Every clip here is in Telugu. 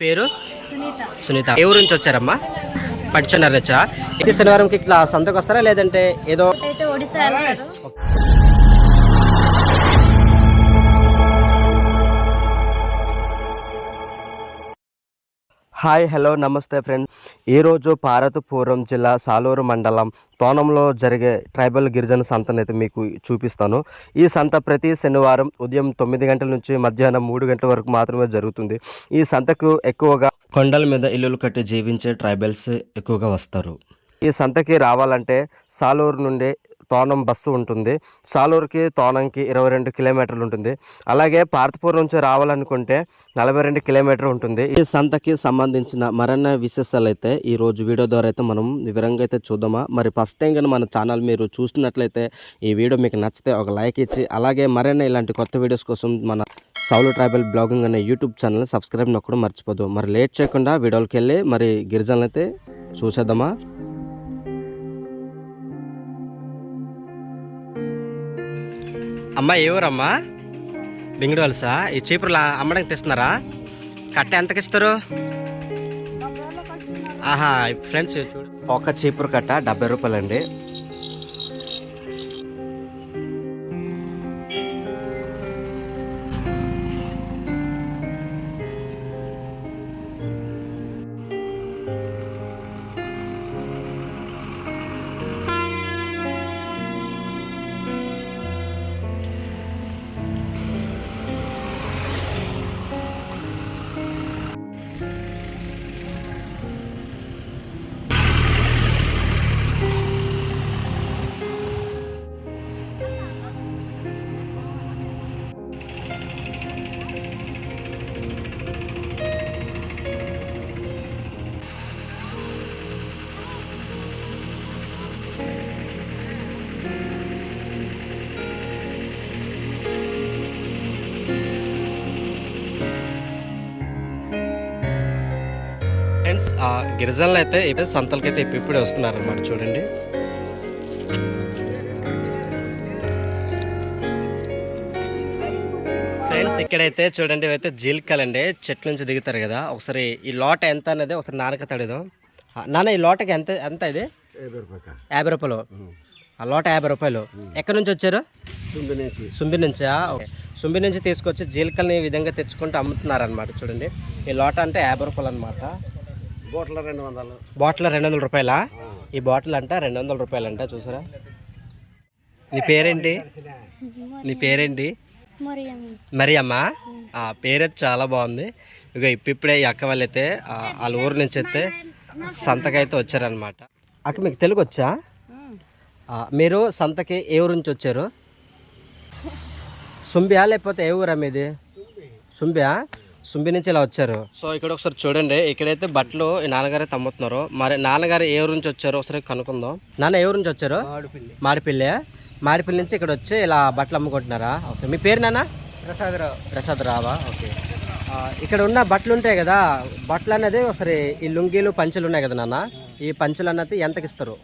పేరు? సునీత. ఏ ఊరు నుంచి వచ్చారమ్మా? పట్టుచున్నారు వచ్చా ఇది శనివారంకి ఇట్లా సంతకు వస్తారా? లేదంటే ఏదో ఒడిశా హాయ్ హలో నమస్తే ఫ్రెండ్. ఈరోజు పార్వతీపురం జిల్లా సాలూరు మండలం తోనంలో జరిగే ట్రైబల్ గిరిజన సంతను అయితే మీకు చూపిస్తాను. ఈ సంత ప్రతి శనివారం ఉదయం తొమ్మిది గంటల నుంచి మధ్యాహ్నం మూడు గంటల వరకు మాత్రమే జరుగుతుంది. ఈ సంతకు ఎక్కువగా కొండల మీద ఇల్లులు కట్టి జీవించే ట్రైబల్స్ ఎక్కువగా వస్తారు. ఈ సంతకి రావాలంటే సాలూరు నుండి తోనం బస్సు ఉంటుంది. సాలూరుకి తోనంకి ఇరవై రెండు కిలోమీటర్లు ఉంటుంది. అలాగే పార్తపూర్ నుంచి రావాలనుకుంటే నలభై రెండు కిలోమీటర్ ఉంటుంది. ఈ సంతకి సంబంధించిన మరిన్ని విశేషాలు అయితే ఈ రోజు వీడియో ద్వారా అయితే మనం వివరంగా అయితే చూద్దామా? మరి ఫస్ట్ టైం కానీ మన ఛానల్ మీరు చూస్తున్నట్లయితే ఈ వీడియో మీకు నచ్చితే ఒక లైక్ ఇచ్చి అలాగే మరిన్ని ఇలాంటి కొత్త వీడియోస్ కోసం మన సౌలు ట్రైబల్ బ్లాగింగ్ అనే యూట్యూబ్ ఛానల్ సబ్స్క్రైబ్ నొక్కడం మర్చిపోదు. మరి లేట్ చేయకుండా వీడియోకి వెళ్ళి మరి గిరిజనులు అయితే చూసేద్దామా? అమ్మా ఏ ఊరమ్మా? బెంగళూరు ఈ చీపురులు అమ్మడానికి తెస్తున్నారా? కట్ట ఎంతకి ఇస్తారు? ఆహా ఫ్రెండ్స్ చూడు. ఒక చీపురు కట్ట డెబ్బై రూపాయలు ఆ గిరిజనులు అయితే ఇప్పుడు సంతలకైతే ఇప్పుడు ఇప్పుడే వస్తున్నారు అనమాట చూడండి. ఫ్రెండ్స్ ఇక్కడైతే చూడండి ఇవైతే జీలికలండి చెట్ల నుంచి దిగుతారు కదా. ఒకసారి ఈ లోట ఎంత అనేది ఒకసారి నానక తడదాం. నాన్న ఈ లోటకి ఎంత ఎంత ఇది? యాభై రూపాయలు ఆ లోట యాభై రూపాయలు. ఎక్కడి నుంచి వచ్చారు? సుంబి నుంచా. ఓకే. సుంబి నుంచి తీసుకొచ్చి జీలకల్ని ఈ విధంగా తెచ్చుకుంటూ అమ్ముతున్నారు అనమాట చూడండి. ఈ లోట అంటే యాభై రూపాయలు అనమాట రెండు వందలు. బాటిల్ రెండు వందల రూపాయలా? ఈ బాటిల్ అంట రెండు వందల రూపాయలు అంట చూసారా? నీ పేరేంటి? నీ పేరేంటి? మరి మరి ఆ పేరైతే చాలా బాగుంది. ఇక ఇప్పుడే ఈ అక్క వాళ్ళైతే వాళ్ళ ఊరు నుంచి అయితే సంతకైతే వచ్చారనమాట అక్క మీకు తెలుగు వచ్చా? మీరు సంతకి ఏ ఊరు నుంచి వచ్చారు? సుంబియా లేకపోతే ఏ ఊరా మీది? సుంబియా? సుంబి నుంచి ఇలా వచ్చారు. సో ఇక్కడ ఒకసారి చూడండి. ఇక్కడైతే బట్టలు ఈ నాన్నగారు అయితే అమ్ముతున్నారు మరి నాన్నగారు ఏ ఊరు నుంచి వచ్చారో ఒకసారి కనుక్కుందాం. నాన్న ఏ ఊరు నుంచి వచ్చారు? మాడిపిల్లి. మాడిపిల్లి. నుంచి ఇక్కడ వచ్చి ఇలా బట్టలు అమ్ముకుంటున్నారా? ఓకే. మీ పేరు నాన్న? ప్రసాదరావు. ప్రసాద్ రావా ఓకే ఇక్కడ ఉన్న బట్టలు ఉంటాయి కదా బట్టలు అనేది ఒకసారి ఈ లుంగీలు పంచులు ఉన్నాయి కదా నాన్న? ఈ పంచులు అన్నది ఎంతకి ఇస్తారు?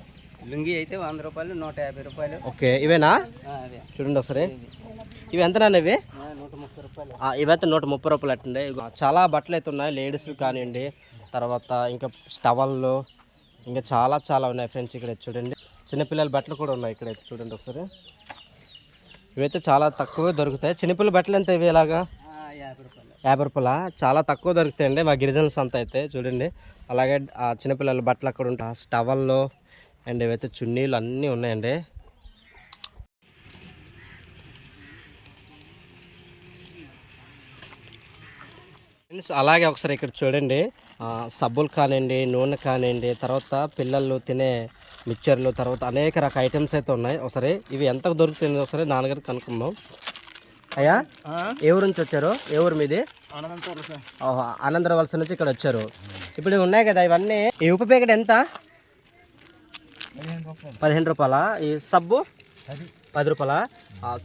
లుంగి అయితే వంద రూపాయలు నూట యాభై రూపాయలు. ఓకే. ఇవేనా? చూడండి ఒకసారి. ఇవి ఎంత నాన్న ఇవి? ఆ, ఇవైతే నూట ముప్పై రూపాయలు అట్టండి. చాలా బట్టలు అయితే ఉన్నాయి లేడీస్ కానివ్వండి. తర్వాత ఇంకా స్టవల్లు ఇంకా చాలా చాలా ఉన్నాయి ఫ్రెండ్స్ ఇక్కడ చూడండి. చిన్నపిల్లల బట్టలు కూడా ఉన్నాయి ఇక్కడ చూడండి ఒకసారి. ఇవైతే చాలా తక్కువ దొరుకుతాయి. చిన్నపిల్లల బట్టలు ఎంత ఇవి ఇలాగా? యాభై రూపాయలు. చాలా తక్కువ దొరుకుతాయండి. మా గిరిజన సంత అయితే చూడండి. అలాగే చిన్నపిల్లల బట్టలు అక్కడ ఉంటాయి. స్టవల్లో అండ్ ఇవైతే చున్నీలు అన్నీ ఉన్నాయండి. ఫ్రెండ్స్ అలాగే ఒకసారి ఇక్కడ చూడండి. సబ్బులు కానివ్వండి నూనె కానివ్వండి తర్వాత పిల్లలు తినే మిక్చర్లు తర్వాత అనేక రకాల ఐటమ్స్ అయితే ఉన్నాయి. ఒకసారి ఇవి ఎంతకు దొరుకుతుంది ఒకసారి నాన్నగారు కనుక్కుందాం. అయ్యా ఏ ఊరు నుంచి వచ్చారు? ఏ ఊరు మీది? ఓహో ఆనందర వలస నుంచి ఇక్కడ వచ్చారు. ఇప్పుడు ఇవి ఉన్నాయి కదా ఇవన్నీ. ఈ ఉప్పు ప్యాకెట్ ఎంత? పదిహేను రూపాయల. ఈ సబ్బు? పది రూపాయల?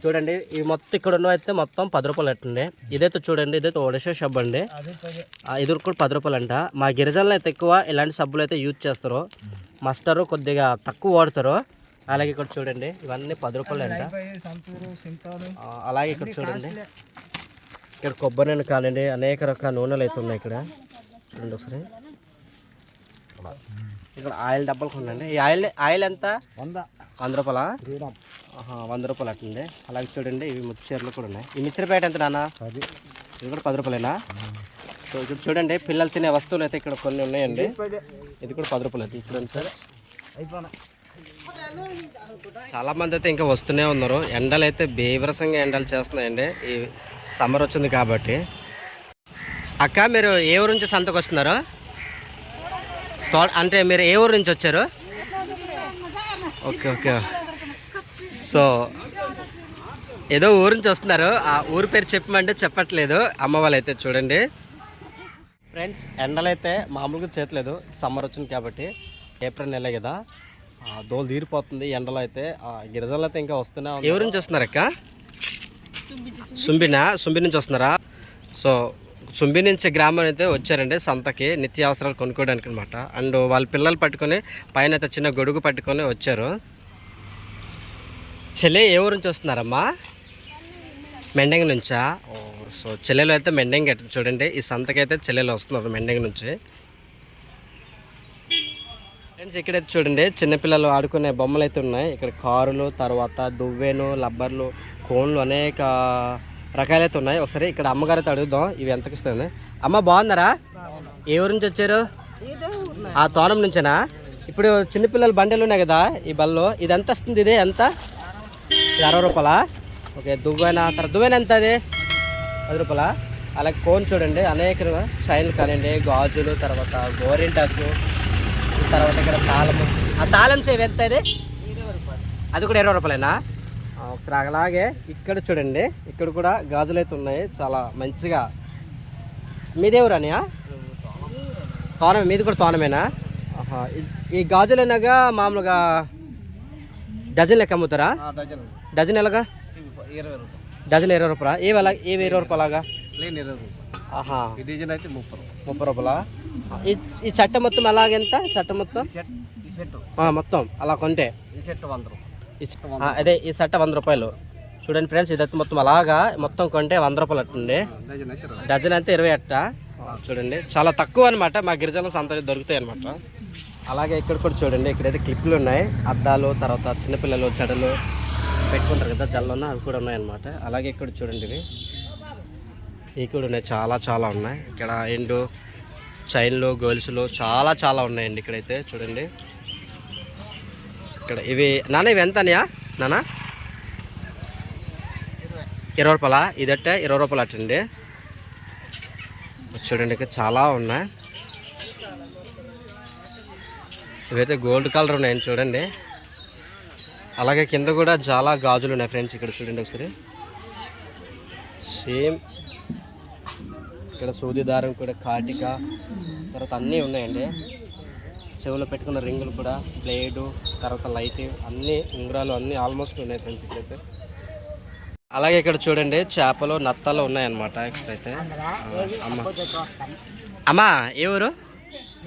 చూడండి ఇవి మొత్తం ఇక్కడ ఉన్నవి అయితే మొత్తం పది రూపాయలు అట్టండి. ఇదైతే చూడండి ఇదైతే ఒడిషా సబ్బు అండి. ఇది కూడా పది రూపాయలు అంట మా గిరిజనులు అయితే ఎక్కువ ఇలాంటి సబ్బులు అయితే యూజ్ చేస్తారు. మస్టరు కొద్దిగా తక్కువ వాడతారు. అలాగే ఇక్కడ చూడండి ఇవన్నీ పది రూపాయలు అంట అలాగే ఇక్కడ చూడండి. ఇక్కడ కొబ్బరి నూనె కానివ్వండి అనేక రకాల నూనెలు అయితే ఉన్నాయి ఇక్కడ. చూడండి ఒకసారి. ఇక్కడ ఆయిల్ డబ్బాలు కొనండి. ఈ ఆయిల్ ఆయిల్ ఎంత? వంద. వంద రూపాయలా? వంద రూపాయలు అట్లండి అలాగే చూడండి ఇవి మిక్చర్లు కూడా ఉన్నాయి. ఈ మిక్చర్ ప్యాకెట్ ఎంత నాన్న? ఇది కూడా పది రూపాయలేనా? సో ఇక్కడ చూడండి పిల్లలు తినే వస్తువులు అయితే ఇక్కడ కొన్ని ఉన్నాయండి. ఇది కూడా పది రూపాయలు అయితే అయిపోయినా చాలా మంది అయితే ఇంకా వస్తూనే ఉన్నారు. ఎండలు అయితే బీభరసంగా ఎండలు చేస్తున్నాయండి. ఈ సమ్మర్ వచ్చింది కాబట్టి. అక్క మీరు ఏ ఊరు నుంచి సంతకు వస్తున్నారు? అంటే మీరు ఏ ఊరు నుంచి వచ్చారు? Okay okay. సో ఏదో ఊరు నుంచి వస్తున్నారు. ఆ ఊరు పేరు చెప్పమంటే చెప్పట్లేదు. అమ్మ వాళ్ళు అయితే చూడండి. ఫ్రెండ్స్ ఎండలు అయితే మామూలుగా చేయట్లేదు సమ్మర్ వచ్చింది కాబట్టి ఏప్రిల్ నెలే కదా. ఆ, దోలు తీరిపోతుంది ఎండలో అయితే ఆ, గిరిజనులు అయితే ఇంకా వస్తూనే ఉన్నారు. ఎవరి నుంచి వస్తున్నారు అక్క? సుంబినా? సుంబి నుంచి వస్తున్నారా? సో చుంబి నుంచి గ్రామం అయితే వచ్చారండి సంతకి నిత్య అవసరాలు కొనుక్కోవడానికి అనమాట అండ్ వాళ్ళ పిల్లలు పట్టుకొని పైన అయితే చిన్న గొడుగు పట్టుకొని వచ్చారు. చెల్లె ఏ ఊరు నుంచి వస్తున్నారమ్మా? మెండంగి నుంచా? సో చెల్లెలు అయితే మెండంగి చూడండి ఈ సంతకైతే చెల్లెలు వస్తున్నారు మెండంగి నుంచి. ఫ్రెండ్స్ ఇక్కడైతే చూడండి చిన్నపిల్లలు ఆడుకునే బొమ్మలు అయితే ఉన్నాయి. ఇక్కడ కారులు తర్వాత దువ్వెను లబ్బర్లు కోన్లు అనేక రకాలైతే ఉన్నాయి. ఒకసారి ఇక్కడ అమ్మగారు అయితే అడుగుదాం. ఇవి ఎంతకి ఇస్తుంది? అమ్మ బాగున్నారా? ఏ ఊరు నుంచి వచ్చారు? ఆ తోనం నుంచేనా? ఇప్పుడు చిన్నపిల్లల బండలు ఉన్నాయి కదా ఈ బల్లో. ఇది ఎంత వస్తుంది ఇది? ఎంత? ఇది అరవై రూపాయలా? ఓకే దువ్వెన తర్వాత దువ్వెన ఎంత అది? పది రూపాయలా? అలాగే కోన్ చూడండి. అనేక చైన్లు కానివ్వండి గాజులు తర్వాత గోరింటాకు తర్వాత ఇక్కడ తాళము ఆ తాళం చేవి ఎంత అది కూడా ఇరవై రూపాయలేనా? ఒకసారి అలాగే ఇక్కడ చూడండి ఇక్కడ కూడా గాజులు అయితే ఉన్నాయి. చాలా మంచిగా. మీదేవురు అనియా? తోనమే మీది కూడా తోనమేనా. ఈ- ఈ గాజులైనాగా మామూలుగా డజన్ లెక్క అమ్ముతారా? డజన్. డజన్ ఎలాగా? డజన్ ఇరవై రూపాయలా? ఏవి అలా ఏవి ఇరవై రూపాయలాగా డిజైన్ అయితే ముప్పై రూపాయలు. ముప్పై రూపాయలా? ఈ ఈ చట్ట మొత్తం అలాగెంత? చట్ట మొత్తం? మొత్తం. అలా కొంటే. ఈ సెట్ వంద రూపాయలు. ఈ చ- ఆ, అదే ఈ సట్ట వంద రూపాయలు. చూడండి ఫ్రెండ్స్ ఇదైతే మొత్తం అలాగా మొత్తం కొంటే వంద రూపాయలు అట్టుండి. డజన్ అయితే ఇరవై అట్ట. చూడండి చాలా తక్కువ అనమాట మా గిరిజన సంత దొరుకుతాయి అనమాట అలాగే ఇక్కడ కూడా చూడండి ఇక్కడైతే క్లిప్లు ఉన్నాయి. అద్దాలు తర్వాత చిన్నపిల్లలు చెడలు పెట్టుకుంటారు కదా జల్లున్న అవి కూడా ఉన్నాయన్నమాట అలాగే ఇక్కడ చూడండి ఇవి. ఇవి కూడా ఉన్నాయి చాలా చాలా ఉన్నాయి. ఇక్కడ ఎండు చైన్లు గొలుసులు చాలా చాలా ఉన్నాయండి ఇక్కడైతే. చూడండి. ఇక్కడ ఇవి నాన్న ఇవి ఎంత అనియా నాన్న? ఇరవై రూపాయల? ఇదట్టే ఇరవై రూపాయలు అట్టండి చూడండి ఇక్కడ చాలా ఉన్నాయి. ఇవైతే గోల్డ్ కలర్ ఉన్నాయండి చూడండి. అలాగే కింద కూడా చాలా గాజులు ఉన్నాయి ఫ్రెండ్స్ ఇక్కడ చూడండి ఒకసారి. సేమ్ ఇక్కడ సూది దారం కూడా కాటిక తర్వాత అన్నీ ఉన్నాయండి. చెవులో పెట్టుకున్న రింగులు కూడా బ్లేడు తర్వాత లైటింగ్ అన్నీ ఉంగరాలు అన్నీ ఆల్మోస్ట్ ఉన్నాయి ఫ్రెండ్స్ ఇక్కడైతే. అలాగే ఇక్కడ చూడండి చేపలు నత్తలు ఉన్నాయన్నమాట ఎక్స్ట్రా అయితే. అమ్మ. అమ్మా ఏ ఊరు?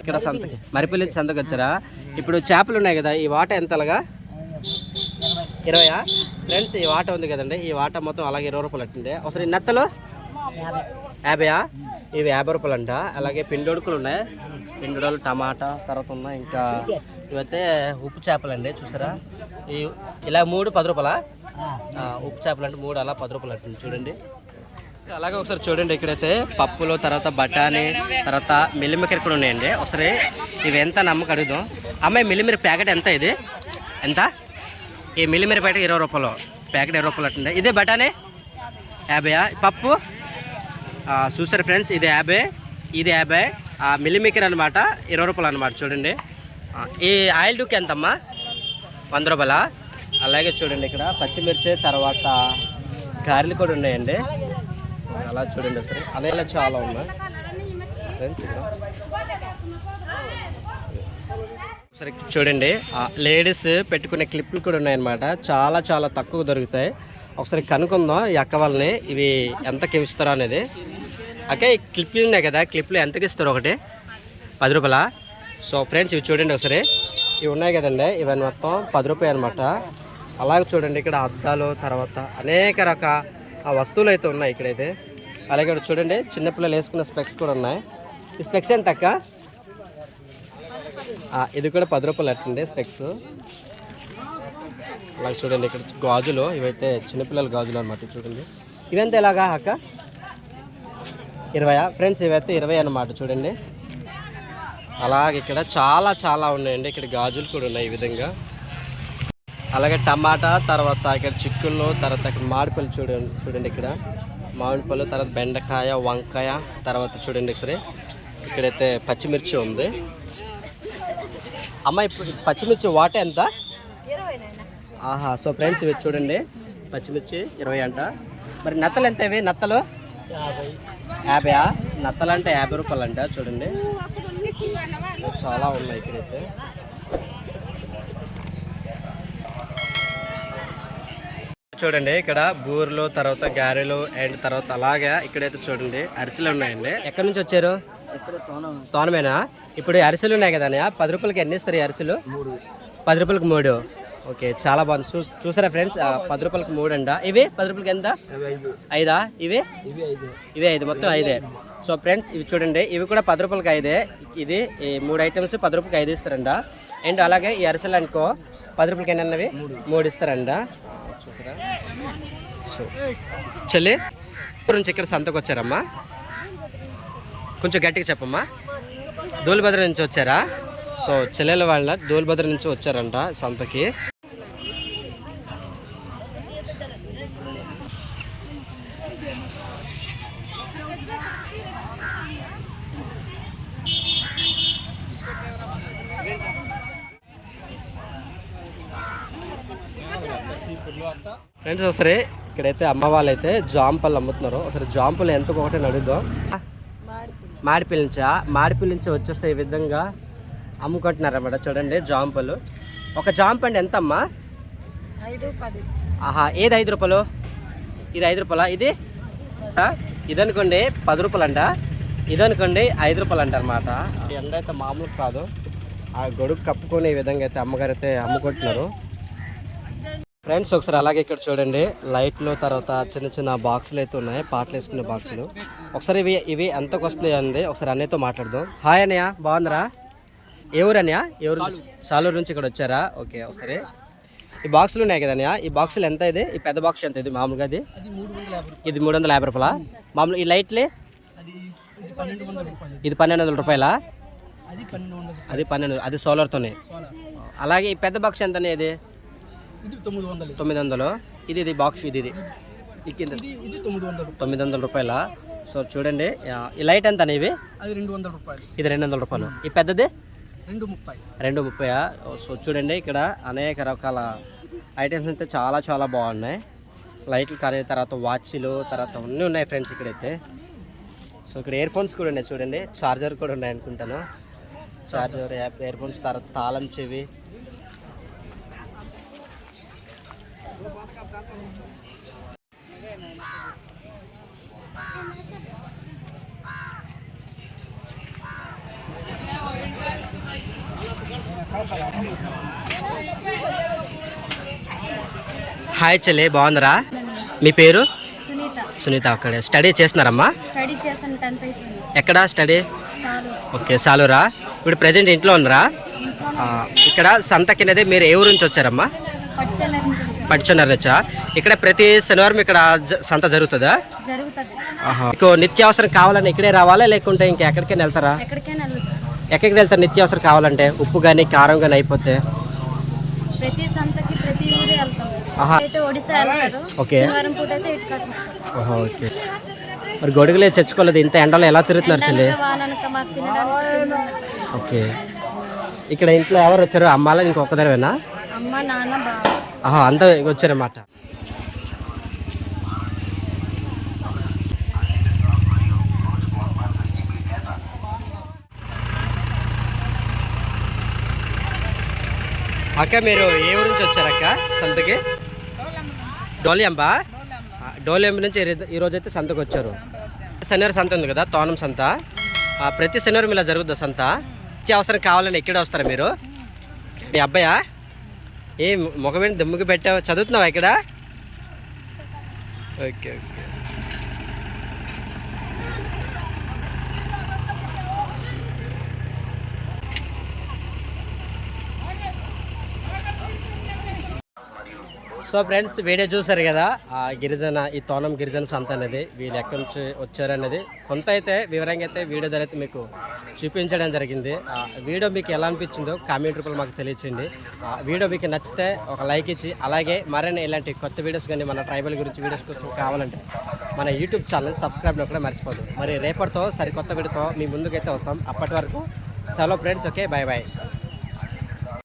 ఇక్కడ సంతకి మరిపల్లి సంతకు వచ్చారా? ఇప్పుడు చేపలు ఉన్నాయి కదా ఈ వాట ఎంతలాగా? ఇరవయా? ఫ్రెండ్స్ ఈ వాట ఉంది కదండి ఈ వాట మొత్తం అలాగే ఇరవై రూపాయలు అట్టింది ఒకసారి నత్తలు? యాభైయా? ఇవి యాభై రూపాయలు అంట అలాగే పిండోడుకులు ఉన్నాయి. పిండోడులు టమాటా తర్వాత ఉన్నాయి ఇంకా ఇవైతే ఉప్పు చేపలు అండి చూసారా? ఈ ఇలా మూడు పది రూపాయలా? ఉప్పు చేపలు అంటే మూడు అలా పది రూపాయలు అంటుంది చూడండి. అలాగే ఒకసారి చూడండి ఇక్కడైతే పప్పులు తర్వాత బఠానీ తర్వాత మిల్లిమికర కూడా ఉన్నాయండి. ఒకసారి ఇవి ఎంత నమ్మకం అడుగుదాం. అమ్మాయి మిల్లిమిర ప్యాకెట్ ఎంత ఇది? ఎంత? ఈ మిల్లిమిర ప్యాకెట్ ఇరవై రూపాయలు. ప్యాకెట్ ఇరవై రూపాయలు అట్టుంది ఇదే బఠానీ? యాభైయా? పప్పు? చూసారు ఫ్రెండ్స్ ఇది యాభై ఇది యాభై. ఆ, మిల్లిమికర్ అనమాట ఇరవై రూపాయలు అనమాట చూడండి. ఈ ఆయిల్ డుక్ ఎంతమ్మా? వంద రూపాయలా? అలాగే చూడండి ఇక్కడ పచ్చిమిర్చి తర్వాత గారెలు కూడా ఉన్నాయండి. అలా చూడండి ఒకసారి. అలా ఇలా చాలా ఉన్నాయి. ఒకసారి చూడండి. లేడీస్ పెట్టుకునే క్లిప్లు కూడా ఉన్నాయన్నమాట. చాలా చాలా తక్కువ దొరుకుతాయి. ఒకసారి కనుక్కుందాం ఈ అక్క వాళ్ళని. ఇవి ఎంతకి ఇస్తారో అనేది. అక్క ఈ క్లిప్లు ఉన్నాయి కదా. క్లిప్లు ఎంతకి ఇస్తారు ఒకటి? పది రూపాయలా? సో ఫ్రెండ్స్ ఇవి చూడండి ఒకసారి. ఇవి ఉన్నాయి కదండి. ఇవన్నీ మొత్తం పది రూపాయలు అనమాట అలాగే చూడండి ఇక్కడ అద్దాలు తర్వాత అనేక రకాల వస్తువులు అయితే ఉన్నాయి ఇక్కడైతే. అలాగే ఇక్కడ చూడండి చిన్నపిల్లలు వేసుకున్న స్పెక్స్ కూడా ఉన్నాయి. ఈ స్పెక్స్ ఎంత అక్క? ఇది కూడా పది రూపాయలు అట్టండి స్పెక్స్. అలాగే చూడండి ఇక్కడ గాజులు ఇవైతే చిన్నపిల్లల గాజులు అనమాట చూడండి. ఇవంతా ఎలాగా అక్క? ఇరవయా? ఫ్రెండ్స్ ఇవైతే ఇరవై అన్నమాట చూడండి. అలాగే ఇక్కడ చాలా చాలా ఉన్నాయండి. ఇక్కడ గాజులు కూడా ఉన్నాయి ఈ విధంగా. అలాగే టమాటా తర్వాత ఇక్కడ చిక్కుళ్ళు తర్వాత ఇక్కడ మామిడిపళ్ళు చూడండి చూడండి ఇక్కడ. మామిడిపళ్ళు తర్వాత బెండకాయ వంకాయ తర్వాత చూడండి ఒకసారి ఇక్కడైతే పచ్చిమిర్చి ఉంది. అమ్మ ఇప్పుడు పచ్చిమిర్చి వాట ఎంత? ఆహా సో ఫ్రెండ్స్ ఇవి చూడండి. పచ్చిమిర్చి ఇరవై అంట. మరి నత్తలు ఎంత ఇవి? నత్తలు? యాభై. నత్తలు అంటే యాభై రూపాయలు అంట చూడండి. చాలా ఉన్నాయి ఇక్కడైతే. చూడండి ఇక్కడ బూర్లు తర్వాత గారెలు అండ్ తర్వాత అలాగే ఇక్కడైతే చూడండి అరిసెలు ఉన్నాయండి. ఎక్కడి నుంచి వచ్చారు? తోనమేనా? ఇప్పుడు అరిసెలు ఉన్నాయి కదా? పది రూపాయలకి ఎన్ని ఇస్తారు అరిసెలు? పది రూపాయలకి మూడు. ఓకే చాలా బాగుంది. చూ చూసారా ఫ్రెండ్స్? పది రూపాయలకి మూడు అంట. ఇవి పది రూపాయలకి ఎంత? ఐదా. ఇవి? ఇవి ఐదు. మొత్తం ఐదే. సో ఫ్రెండ్స్ ఇవి చూడండి. ఇవి కూడా పది రూపాయలకి ఐదే. ఇది ఈ మూడు ఐటమ్స్ పది రూపాయలకి ఐదు ఇస్తారంట. అండ్ అలాగే ఈ అరిసెలు అనుకో పది రూపాయలకి ఎన్ని అన్నవి? మూడు ఇస్తారంట. చూసారా? సో చెల్లి నుంచి ఇక్కడ సంతకు వచ్చారమ్మా. కొంచెం గట్టిగా చెప్పమ్మా. దూలిభద్ర నుంచి వచ్చారా? సో చెల్లెల వాళ్ళ దూలిభద్ర నుంచి వచ్చారంట సంతకి. ఒకసారి ఇక్కడైతే అమ్మ వాళ్ళైతే జాంపళ్ళు అమ్ముతున్నారు. ఒకసారి జాంపలు ఎంత ఒకటి అడుగుదాం మాడిపిల్ నుంచా? మాడిపిల్ నుంచి వచ్చేసే ఈ విధంగా అమ్ముకుంటున్నారు అన్నమాట చూడండి జాంపలు ఒక జాంప్ అండి ఎంత అమ్మా ఆహా ఏది ఐదు రూపాయలు? ఇది ఐదు రూపాయలా? ఇది? ఇదనుకోండి పది రూపాయలు అంట ఇదనుకోండి ఐదు రూపాయలు అంట అనమాట ఎండ అయితే మామూలు కాదు. ఆ గొడుగు కప్పుకొని ఈ విధంగా అయితే అమ్మగారు అయితే అమ్ముకుంటున్నారు. ఫ్రెండ్స్ ఒకసారి అలాగే ఇక్కడ చూడండి. లైట్లు తర్వాత చిన్న చిన్న బాక్సులు అయితే ఉన్నాయి. పాటలు వేసుకునే బాక్సులు ఒకసారి ఇవి ఇవి ఎంతకు వస్తున్నాయి అండి ఒకసారి అన్నయ్యతో మాట్లాడదాం. హాయ్ అన్నయ్య బాగుందిరా ఊరు అన్నయ్య? ఊరు? సాలూరు నుంచి ఇక్కడ వచ్చారా? ఓకే ఒకసారి. ఈ బాక్సులు ఉన్నాయి కదా అన్నయ్య? ఈ బాక్సులు ఎంత ఇది? ఈ పెద్ద బాక్స్ ఎంత ఇది? మామూలుగా అది ఇది మూడు వందల యాభై రూపాయల? మామూలు ఈ లైట్లే ఇది పన్నెండు వందల రూపాయలా. అది పన్నెండు అది సోలార్తోనే అలాగే ఈ పెద్ద బాక్స్ ఎంత ఇది? ఇది తొమ్మిది వందలు తొమ్మిది వందలు. ఇది ఇది బాక్స్ ఇది ఇది. ఇది తొమ్మిది వందలు తొమ్మిది వందల రూపాయల. సో చూడండి ఈ లైట్ ఎంత ఇవి? అది రెండు వందల రూపాయలు. ఇది రెండు వందల రూపాయలు. ఈ పెద్దది? రెండు ముప్పై రెండు ముప్పై సో చూడండి ఇక్కడ అనేక రకాల ఐటమ్స్ అయితే చాలా చాలా బాగున్నాయి. లైట్లు కానీ తర్వాత వాచ్లు తర్వాత అన్నీ ఉన్నాయి ఫ్రెండ్స్ ఇక్కడైతే. సో ఇక్కడ ఇయర్ ఫోన్స్ కూడా ఉన్నాయి చూడండి. చార్జర్ కూడా ఉన్నాయి అనుకుంటాను. చార్జర్ ఇయర్ ఫోన్స్ తర్వాత తాళం చెవి. హాయ్ చెల్లి బాగుందిరా మీ పేరు? సునీత. సునీత అక్కడ స్టడీ చేస్తున్నారమ్మా? ఎక్కడ స్టడీ? ఓకే సాలురా? ఇప్పుడు ప్రజెంట్ ఇంట్లో ఉన్నారా? ఇక్కడ సంత కిందది మీరు ఏ ఊరు నుంచి వచ్చారమ్మా? పచ్చళ్ళ నుంచి వచ్చాను. పడిచున్నారు నుంచా ఇక్కడ ప్రతి శనివారం ఇక్కడ సంత జరుగుతుందా. మీకు నిత్యావసరం కావాలని ఇక్కడే రావాలా లేకుంటే ఇంకా ఎక్కడికైనా వెళ్తారా? ఎక్కడికి వెళ్తారు నిత్యావసరం కావాలంటే? ఉప్పు కానీ కారం కానీ అయిపోతే? ఓకే. ఓకే. మరి గొడుగులే తెచ్చుకోలేదు. ఇంత ఎండలో ఎలా తిరుగుతున్నారు చెల్లి? ఓకే. ఇక్కడ ఇంట్లో ఎవరు వచ్చారు? అమ్మాలా? ఇంకొకదానివేనా అమ్మ నాన్న అంతా వచ్చారన్నమాట అక్క మీరు ఏ ఊరు నుంచి వచ్చారక్క సంతకి? డోలియంబ? డోలియంబ నుంచి ఈ- అయితే సంతకు వచ్చారు. శనివారం సంత ఉంది కదా తోనం సంత. ప్రతి శనివారం ఇలా జరుగుద్దా సంత? అవసరం కావాలని ఎక్కడ వస్తారా మీరు? మీ అబ్బాయా ఏ ముఖమేంటి దమ్ముకి పెట్టావు? చదువుతున్నావా ఇక్కడ? Okay okay. So friends video చూసారు కదా? ఆ గిరిజన ఈ తోనం గిరిజన సంత అనేది వీళ్ళు ఎక్కడి నుంచి వచ్చారనేది. కొంత అయితే వివరంగా అయితే వీడియో ద్వారా అయితే మీకు చూపించడం జరిగింది. వీడియో మీకు ఎలా అనిపించిందో కామెంట్ రూపంలో మాకు తెలియచేయండి. ఆ వీడియో మీకు నచ్చితే ఒక లైక్ ఇచ్చి అలాగే మరిన్ని ఇలాంటి కొత్త వీడియోస్ కానీ మన ట్రైబల్ గురించి వీడియోస్ కోసం కావాలంటే మన యూట్యూబ్ ఛానల్ సబ్స్క్రైబ్ కూడా మర్చిపోదు. మరి రేపటితో సరికొత్త వీడియోతో మీ ముందుకైతే వస్తాం. అప్పటి వరకు సెలవు ఫ్రెండ్స్ ఓకే? Bye bye